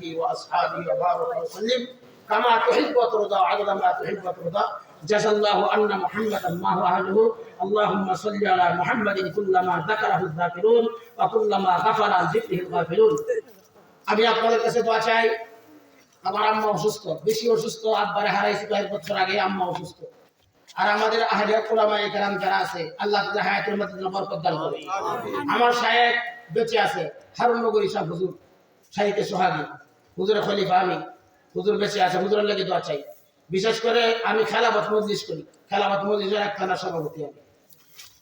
آله وأصحابه وبارك وسلم كما تحب وترضى عدد ما تحب وترضى جزى الله أن محمدا ما هو أهله اللهم صل على محمد كلما ذكره الذاكرون وكلما غفر عن ذكره الغافلون আমি আপনাদের কাছে দোয়া চাই আমার আম্মা অসুস্থ বেশি অসুস্থ আব্বারে হারাইছি কয়েক বছর আগে আম্মা অসুস্থ আর আমাদের আহলিয়া কোলামা একরাম যারা আছে আল্লাহ তাআলা হায়াতের মধ্যে যেন বরকত দান করে আমার শায়েক বেঁচে আছে হারুন নগরী সাহেব হুজুর শাহিকে সোহাগী হুজুরের খলিফা আমি। হুজুর বেঁচে আছে, হুজুরের লেগে দোয়া চাই। বিশেষ করে আমি খেলাবত মজলিস করি। খেলাবত মজলিসের এক থানার সভাপতি আমি।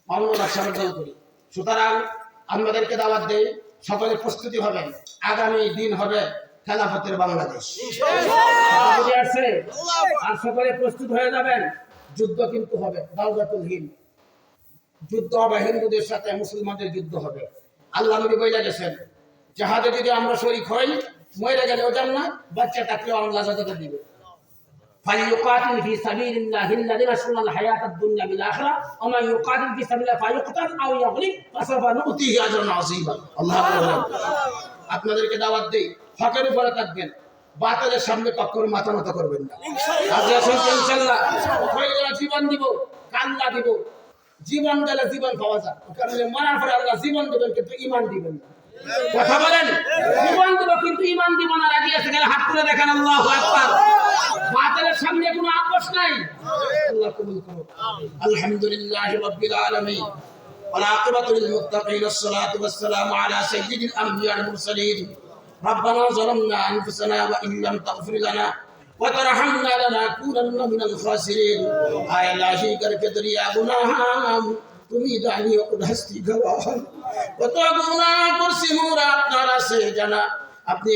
মামুনুল সাহেব করি। সুতরাং আমাদেরকে দাওয়াত দেই, সকলে প্রস্তুতি হবেন। আগামী দিন হবে খেলাফতের বাংলাদেশ। আর সকলে প্রস্তুত হয়ে যাবেন? যুদ্ধ কিন্তু হবে, দাওয়াতুল হিন্দ। যুদ্ধ হবে, হিন্দুদের সাথে মুসলমানদের যুদ্ধ হবে। আল্লাহ নবী বইলা গেছেন, জাহাজে যদি আমরা শরিক হই মরে গেলে ওজন না বাচ্চাটাকেও আল্লাহ জাজাতে দিবে فليقاتل في سبيل الله الذين يشرون الحياة الدنيا بالآخرة ومن يقاتل في سبيل الله فيقتل أو يغلب فسوف نؤتيه أجرا عظيما الله أكبر আপনাদেরকে দাওয়াত দেই হকের উপরে থাকবেন বাতিলের সামনে কখনো মাথা নত করবেন না আজকে আসুন তো ইনশাআল্লাহ হয়ে গেলে জীবন দিব কান্না দিব জীবন দিলে জীবন পাওয়া যায় কারণ মরার পরে আল্লাহ জীবন দেবেন কিন্তু ইমান দিবেন না কথা বলেন জীবন দিব কিন্তু ইমান দিব না রাজি আছে গেলে হাত তুলে দেখেন আল্লাহু আকবার বাতিলের সামনে কোনো আপোষ নাই আল্লাহ কবুল করুন আলহামদুলিল্লাহ রাব্বিল আলামিন والعاقبة للمتقين الصلاة والسلام على سيد الأنبياء المرسلين ربنا ظلمنا أنفسنا وإن لم تغفر لنا وترحمنا لنكونن من الخاسرين آية লাশি করকে দরিয়া গুনাহ তুমি দাঁড়িয়ে উদাস্তি গওয়াহ কত গুনাহ করছি মোরা আপনার আছে জানা আপনি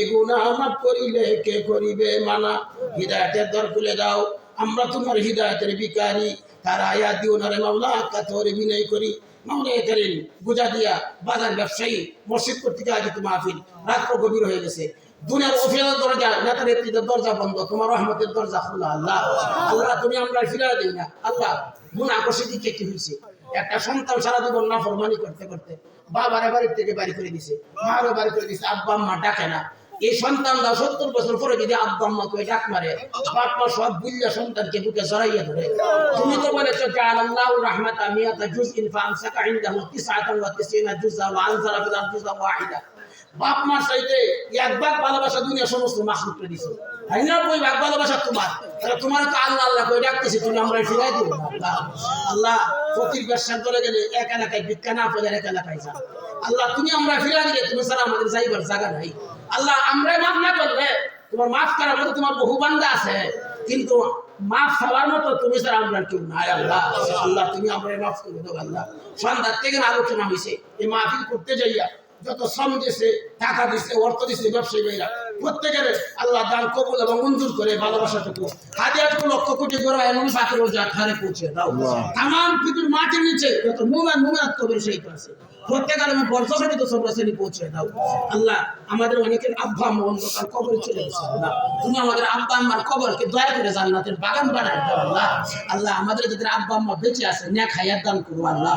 মাফ করিলে কে করিবে? মানা, হৃদায়তের দর খুলে দাও। আমরা তোমার হৃদায়তের বিকারী তার আয়া দিও না রে মাওলা, কাতরে বিনয় করি। মাওলা করেন গুজা দিয়া বাজার ব্যবসায়ী, মসজিদ কর্তৃক আয়োজিত মাহফিল রাত্র গভীর হয়ে গেছে। দুনিয়ার অফিসের দরজা, নেতা নেত্রীদের দরজা বন্ধ, তোমার রহমতের দরজা খোলা। আল্লাহ আল্লাহ, তুমি আমরা ফিরাই দিই না। আল্লাহ গুণ আকর্ষিত দিকে কি হয়েছে একটা সন্তান সারা জীবন না ফরমানি করতে করতে বাবার বাড়ির থেকে বাড়ি করে দিছে, মারও বাড়ি করে দিছে, আব্বা আম্মা ডাকে না। এই সত্তর বছর পরে যদি আব্বা ডাক মারে বাপ মা সব বুঝলে সন্তানকে বুকে জড়াইয়া ধরে, তুমি তো বলেছ যে আল্লাহ জুজ ইনফাম সাকা ওয়াহিদা। বাপ মার ভালোবাসা দুনিয়া সমস্ত মাসুককে দিছে। তাই না ভালোবাসা তোমার? তাহলে তোমার তো আল্লাহ আল্লাহ ডাকতেছি, তুমি আমরা ফিরাই আল্লাহ তোমার বহু বান্দা আছে। কিন্তু মাফ খাওয়ার মতো তুমি ছাড়া আমরা কেউ আল্লাহ। আল্লাহ, তুমি আমরা মাফ করে দাও, আল্লাহ। সন্ধ্যার থেকে আলোচনা হয়েছে এই করতে যাইয়া যত শ্রম দিছে, টাকা দিছে, অর্থ দিছে, ব্যবসায়ী প্রত্যেকের আল্লাহ দান কবুল এবং মঞ্জুর করে ভালোবাসাটুকু হাজার লক্ষ কোটি করে এমন বাকি রোজা ঘরে পৌঁছে দাও। তাম পৃথিবীর মাটির নিচে যত মুমেন মুমেনাত কবির সেই আছে প্রত্যেক আলমে সর্বশ্রেণী পৌঁছে দাও। আল্লাহ আমাদের অনেকের আব্বা আম্মা অন্ধকার কবরে চলে গেছে আল্লাহ। তুমি আমাদের আব্বা আম্মার কবরকে দয়া করে জান্নাতের বাগান বানায় দাও আল্লাহ। আল্লাহ আমাদের যাদের আব্বা আম্মা বেঁচে আছে ন্যাক হায়াত দান করো আল্লাহ।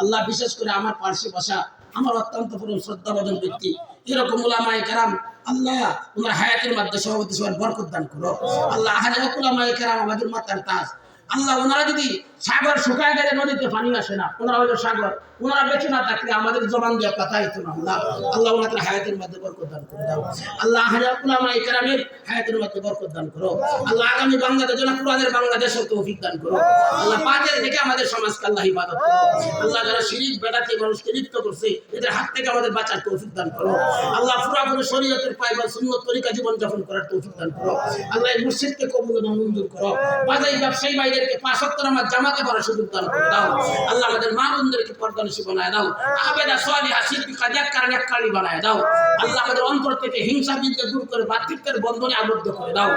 আল্লাহ বিশেষ করে আমার পার্শ্বে বসা আমার অত্যন্ত পরম শ্রদ্ধাভাজন ব্যক্তি। এরকম ওলামায় কেরাম, আল্লাহ ওনার হায়াতের মাধ্যমে সভাপতি সবার বরকত দান করো। আল্লাহ হাজার ওলামায় কেরাম আমাদের মাতার তাজ। আল্লাহ ওনারা যদি সাগর শুকায় গেলে নদীতে পানি আসে না, ওনারা হলো সাগর। ওনারা বেঁচে না থাকলে আমাদের জবান দিয়ে কথা হইতো না। আল্লাহ আল্লাহ ওনাদের হায়াতের মধ্যে বরকত দান করে দাও। আল্লাহ হাজার উলামা ইকরামের হায়াতের মধ্যে বরকত দান করো। আল্লাহ আগামী বাংলাদেশ, যেন কোরআনের বাংলাদেশের তৌফিক দান করো। আল্লাহ পাঁচের থেকে আমাদের সমাজকে আল্লাহ ইবাদত করো। আল্লাহ যারা শিরিক, বেদাতে মানুষকে লিপ্ত করছে, এদের হাত থেকে আমাদের বাঁচার তৌফিক দান করো। আল্লাহ পুরাপুরি শরীয়তের পাইবার সুন্নত তরিকা জীবন যাপন করার তৌফিক দান করো। আল্লাহ এই মুর্শিদকে কবুল এবং মঞ্জুর করো। বাজাই ব্যবসায়ী ভাইদেরকে পাঁচ সত্তর আমার জামাতে পড়ার সুযোগ দান করে দাও। আল্লাহ আমাদের মা বোনদেরকে পর্দানিশী বানায় দাও। আবেদা সোয়ালি হাসিবি কাজাক কারণ কালি বানায় দাও। আল্লাহ আমাদের অন্তর থেকে হিংসা বিদ্যে দূর করে ভাতৃত্বের বন্ধনে আবদ্ধ করে দাও।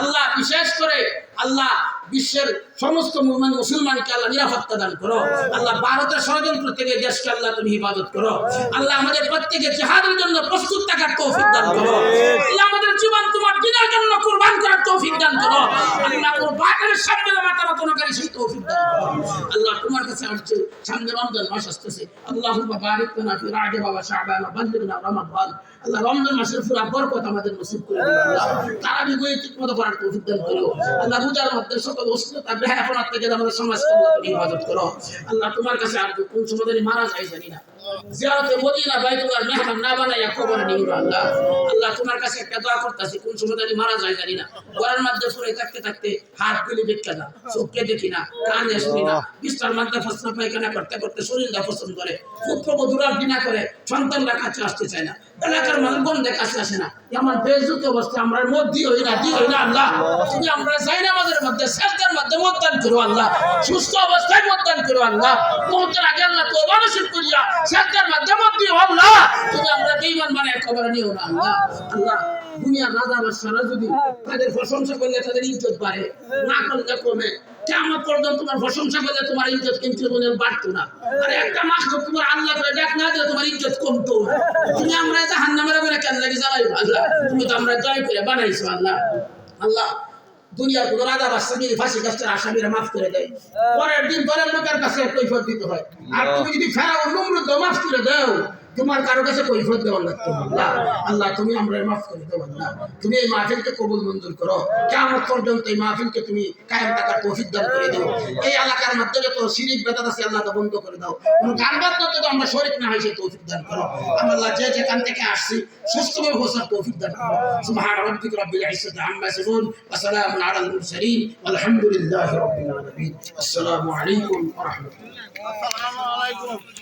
আল্লাহ বিশেষ করে আল্লাহ বিশ্বের সমস্ত মুসলমান মুসলমানকে আল্লাহ নিরাপত্তা দান করো। আল্লাহ ভারতের ষড়যন্ত্র থেকে দেশকে আল্লাহ তুমি হিফাজত করো। আল্লাহ আমাদের প্রত্যেকে জেহাদের জন্য প্রস্তুত থাকার তৌফিক দান করো। আল্লাহ আমাদের জীবন তোমার দিনের জন্য কুরবান করার তৌফিক দান করো। আল্লাহ কোন বাতিলের সামনে মাথা নত না করি সেই তৌফিক দান আল্লাহ তোমার কাছে আসছে, সামনে রমজান মাস আসতেছে। আল্লাহুম্মা বারিক লানা ফি রাজব ওয়া শাবান বাল্লিগনা রমাদান। আল্লাহ রমজান মাসের পুরা বরকত আমাদের নসিব করে আল্লাহ তারাবি বই ঠিকমতো পড়ার তৌফিক দান করো। আল্লাহ রোজার মধ্যে সকল অসুস্থতা বেহায়াপনার থেকে আমাদের সমাজকে আল্লাহ তুমি হেফাজত করো। আল্লাহ তোমার কাছে আর কোন সময় মারা যায় জানি না। জিয়ারতে মদিনা মেহমান না আল্লাহ। আল্লাহ তোমার কাছে একটা দোয়া করতেছি, কোন সময় জানি মারা যায় জানি না। মধ্যে থাকতে থাকতে হাত গুলি না চোখকে দেখি না, কানে শুনি না। বিস্তার মধ্যে পায়খানা করতে করতে পছন্দ করে পুত্র করে আসতে চায় না। এলাকার মানুষ আসে না। বেজুত অবস্থা, আমরা মধ্যে হই না দিয়ে হই না আল্লাহ। তুমি আমরা যাই না আমাদের মধ্যে সেলতার মধ্যে মতদান করো আল্লাহ। সুস্থ অবস্থায় মতদান করো আল্লাহ। মুহূর্তের আগে আল্লাহ তো মানুষের করিয়া সেলতার মধ্যে মধ্যে আল্লাহ তুমি আমরা মানে নিও না আল্লাহ। আল্লাহ, দুনিয়ার রাজা যদি তাদের প্রশংসা করলে তাদের ইজ্জত বাড়ে, না করলে কমে। কেমন পর্যন্ত তোমার প্রশংসা করলে তোমার ইজ্জত কিন্তু কোনোদিন না। আর একটা মাস তোমার আল্লাহ করে ডাক না তোমার ইজ্জত কমতো তুমি আমরা জাহান নামের করে কেন লাগে জ্বালাই আল্লাহ? তুমি তো আমরা জয় করে বানাইছো আল্লাহ। আল্লাহ দুনিয়ার কোন রাজা আসামি ফাঁসি কাছে আসামিরা মাফ করে দেয়। পরের দিন দলের লোকের কাছে কৈফত দিতে হয়। আর তুমি যদি ফেরাও নমরুদ মাফ করে দাও তোমার কারও কাছে কৈফত দেওয়ার লাগতো আল্লাহ আল্লাহ, তুমি আমরা মাফ করে দেবো আল্লাহ তুমি এই মাহফিলকে কবুল মঞ্জুর করো। কেমন পর্যন্ত এই মাহফিলকে তুমি কায়েম টাকার তৌফিক দান করে দাও। এই এলাকার মধ্যে যত শিরিক বেতাত আছে, আল্লাহ তা বন্ধ করে দাও। কোনো গান বাদ্য তো আমরা শরিক না হয়, সেই তৌফিক দান করো। আল্লাহ যে যেখান থেকে আসছি, সুস্থভাবে হোসার তৌফিক দান করো। সুবহান রাব্বিক রাব্বিল ইজ্জাতি আম্মা ইয়াসিফুন ওয়া সালামুন আলাল মুরসালিন। আলহামদুলিল্লাহি রাব্বিল আলামিন। আসসালামু আলাইকুম ওয়া রাহমাতুল্লাহ। আসসালামু আলাইকুম।